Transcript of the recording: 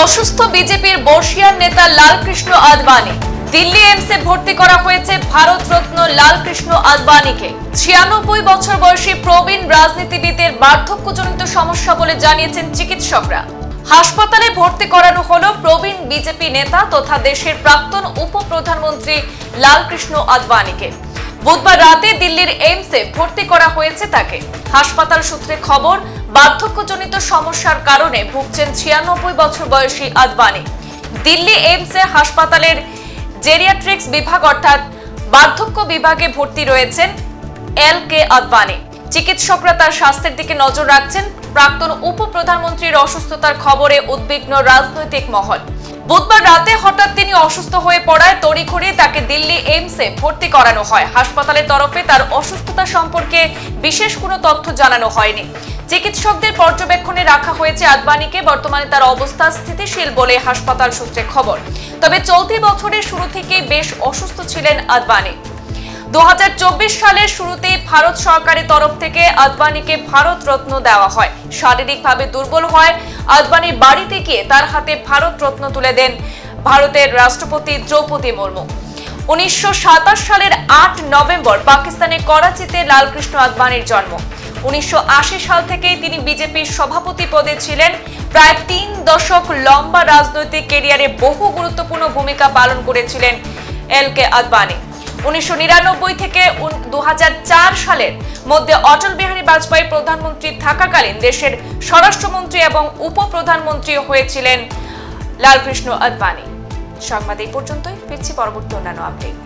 অসুস্থ বিজেপির বর্ষিয়ান নেতা লালকৃষ্ণ আদবানি। দিল্লি এমসে ভর্তি করা হয়েছে ভারতরত্ন লালকৃষ্ণ আদবানিকে। ছিয়ানব্বই বছর বয়সী প্রবীণ রাজনীতিবিদের বার্ধক্যজনিত সমস্যা বলে জানিয়েছেন চিকিৎসকরা। হাসপাতালে ভর্তি করানো হলো প্রবীণ বিজেপি নেতা তথা দেশের প্রাক্তন উপপ্রধানমন্ত্রী লালকৃষ্ণ আদবানিকে। বুধবার রাতে দিল্লির এইমসে ভর্তি করা হয়েছে তাকে। হাসপাতাল সূত্রে খবর বার্ধক্যজনিত সমস্যার কারণে ভুগছেন ছিয়ানব্বই বছর বয়সী আদবানি। দিল্লি এইমসে হাসপাতালের জেরিয়াট্রিক্স বিভাগ অর্থাৎ বার্ধক্য বিভাগে ভর্তি রয়েছেন এল কে আদবানি। চিকিৎসকরা তার স্বাস্থ্যের দিকে নজর রাখছেন। প্রাক্তন উপপ্রধানমন্ত্রীর অসুস্থতার খবরে উদ্বিগ্ন রাজনৈতিক মহল। বুধবার রাতে হঠাৎ তিনি অসুস্থ হয়ে পড়ায় তড়িঘড়ি তাকে দিল্লি এইমসে ভর্তি করানো হয়। হাসপাতালের তরফে তার অসুস্থতা সম্পর্কে বিশেষ কোনো তথ্য জানানো হয়নি। চিকিৎসকদের পর্যবেক্ষণে রাখা হয়েছে আদবানিকে। বর্তমানে তার অবস্থা স্থিতিশীল বলে হাসপাতাল সূত্রে খবর। তবে চলতি বছরের শুরু থেকেই বেশ অসুস্থ ছিলেন আদবানি। দুহাজার চব্বিশ সালের শুরুতে ভারত সরকারের তরফ থেকে আদবানিকে ভারত রত্ন দেওয়া হয়। শারীরিকভাবে দুর্বল হয়। আদবানির বাড়িতে গিয়ে তার হাতে ভারত রত্ন তুলে দেন ভারতের রাষ্ট্রপতি দ্রৌপদী মুর্মু। উনিশশো সাতাশ সালের আট নভেম্বর পাকিস্তানের করাচিতে লালকৃষ্ণ আদবানির জন্ম। উনিশশো আশি সাল থেকেই তিনি বিজেপির সভাপতি পদে ছিলেন। প্রায় তিন দশক লম্বা রাজনৈতিক কেরিয়ারে বহু গুরুত্বপূর্ণ ভূমিকা পালন করেছিলেন এল কে আদবানি। উনিশশো থেকে দু হাজার চার সালের মধ্যে অটল বিহারী বাজপেয়ী প্রধানমন্ত্রী থাকাকালীন দেশের স্বরাষ্ট্রমন্ত্রী এবং উপপ্রধানমন্ত্রী হয়েছিলেন লালকৃষ্ণ আদবানি। সংবাদ এই পর্যন্তই, ফিরছি পরবর্তী অন্যান্য আপডেট